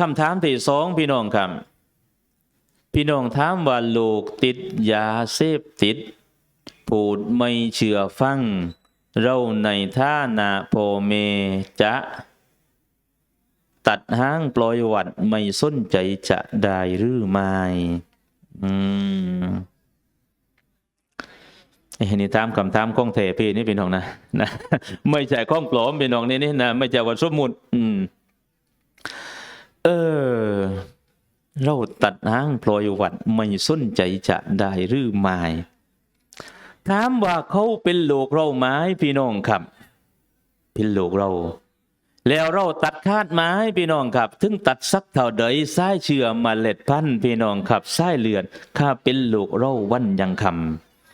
คำถามที่สองพี่น้องครับ พี่น้องถามว่าลูกติดยาเสพติด พูดไม่เชื่อฟัง เราในท่านาโพเมจะตัดห้างปล่อยวัดไม่สนใจจะได้หรือไม่อืมเอ้ยนี่ตามคำถามข้องเทพี่นี่พี่น้องนะนะ ไม่ใช่ข้องปลอมพี่น้องนี่นี่นะไม่ใช่วันสมมุติอืม เออ เราตัดห้างปลอยหวัดไม่สนใจจะได้หรือไม่ถามว่าเขาเป็นลูกเราไหมพี่น้องครับ เป็นลูกเรา แล้วเราตัดคาดไม้พี่น้องครับ ถึงตัดสักเท่าใดสายเชื่อมาเล็ดพันพี่น้องครับสายเลือดข้าเป็นลูกเราวันยังค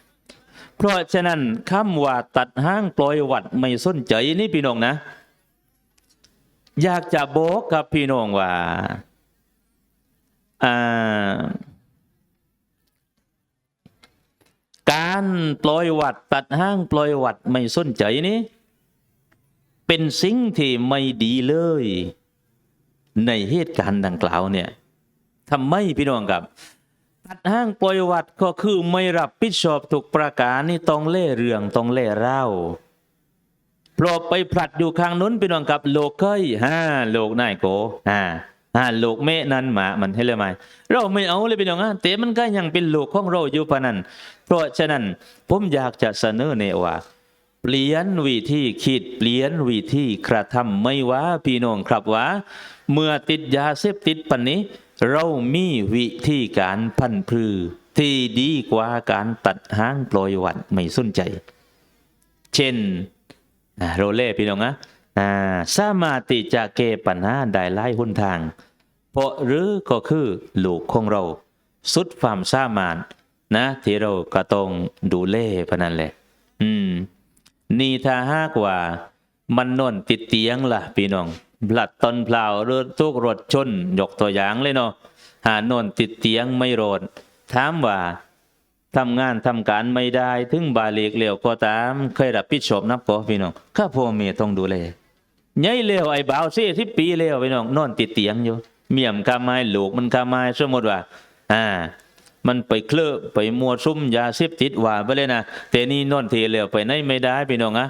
ำเพราะฉะนั้นคำว่าตัดห้างปล่อยหวัดไม่สนใจนี่พี่น้องนะ อยากจะบอกกับพี่น้องว่าการปล่อยวัดตัดห้างปล่อยวัดไม่สนใจนี่เป็นสิ่งที่ไม่ดีเลย ในเหตุการณ์ดังกล่าวเนี่ยทำไมพี่น้องครับ ตัดห้างปล่อยวัดก็คือไม่รับผิดชอบถูกประการนี่ต้องเล่เรื่องต้องเล่เล่า พราะไปผลัดอยู่ข้างนู้นพี่น้องกับโลกเคยฮ่าโลกนายโกฮ่าฮ่าโลกเมนั้นหมามันให้เลยไหมเราไม่เอาเลยพี่น้องอะแต่มันก็ยังเป็นโลกของเราอยู่ปะนั้น เพราะฉะนั้นผมอยากจะเสนอเนยว่าเปลี่ยนวิธีคิดเปลี่ยนวิธีกระทำไม่ว่าพี่น้องครับว่าเมื่อติดยาเสพติดปันนี้ เรามีวิธีการพันพือที่ดีกว่าการตัดห้างปล่อยหวัดไม่สนใจ เช่น อ่าโรเล่พี่น้องนะอ่าสามารถที่จะแก้ปัญหาได้หลายหนทาง เพราะหรือก็คือลูกของเรา สุดความสามารถนะ ที่เราก็ต้องดูแลพนันแหละอืม นี่ถ้าหากว่ามันนอนติดเตียงล่ะ พี่น้องบลัดตอนเปล่าหรือทุกรถชนยกตัวอย่างเลยเนาะหานอนติดเตียงไม่รอดถามว่า ทำงานทำการไม่ได้ถึงบาเลีกเหลวก็ตามเคยรับผิดชอบนับก็พี่น้องข้าพ่อเมียต้องดูแลใหญ่เลวไอ้บ่าวเสียที่ปีเลวพี่น้องนอนติดเตียงอยู่เมียมกาไม้ลูกมันกาไม้สมมติว่า อ่า มันไปเคลือบไปมัวซุ่มยาเสพติดว่าไปเลยนะแต่นี่นอนเทเลวไปไหนไม่ได้พี่น้องอะ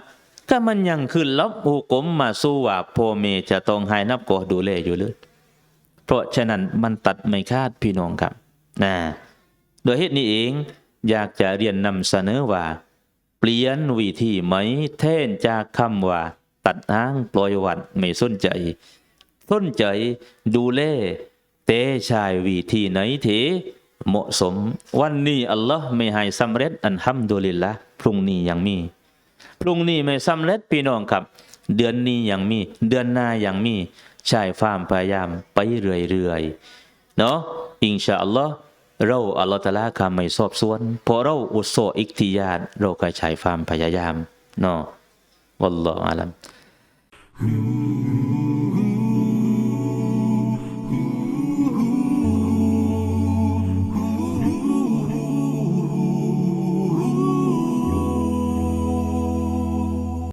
ก็มันยังขึ้นรับหูกลมมาสู้ว่าพ่อเมจะต้องให้นับกอดูแลอยู่เลยเพราะฉะนั้นมันตัดไม่คาดพี่น้องครับนะโดยเหตุนี้เอง อยากจะเรียนนำเสนอว่า เปลี่ยนวิธีไหมแทนจากคำว่า ตัดห้างปล่อยวัดไม่สนใจ สนใจดูแลแต่ชายวิธีไหนเถเหมาะสม วันนี้อัลลอฮ์ไม่ให้สำเร็จอันฮัมดุลิลละพรุ่งนี้ยังมี พรุ่งนี้ไม่สำเร็จพี่น้องครับ เดือนนี้ยังมี เดือนหน้ายังมีชายฟามพยายามไปเรื่อยๆเนาะอิงชาอัลลอฮ์ เราอัลลอฮฺตะลาคำไม่สอบสวนพอเราอุโสอิกติยาดเราก็ใช้ฟามพยายามเนาะวัลลอฮฺอาลัม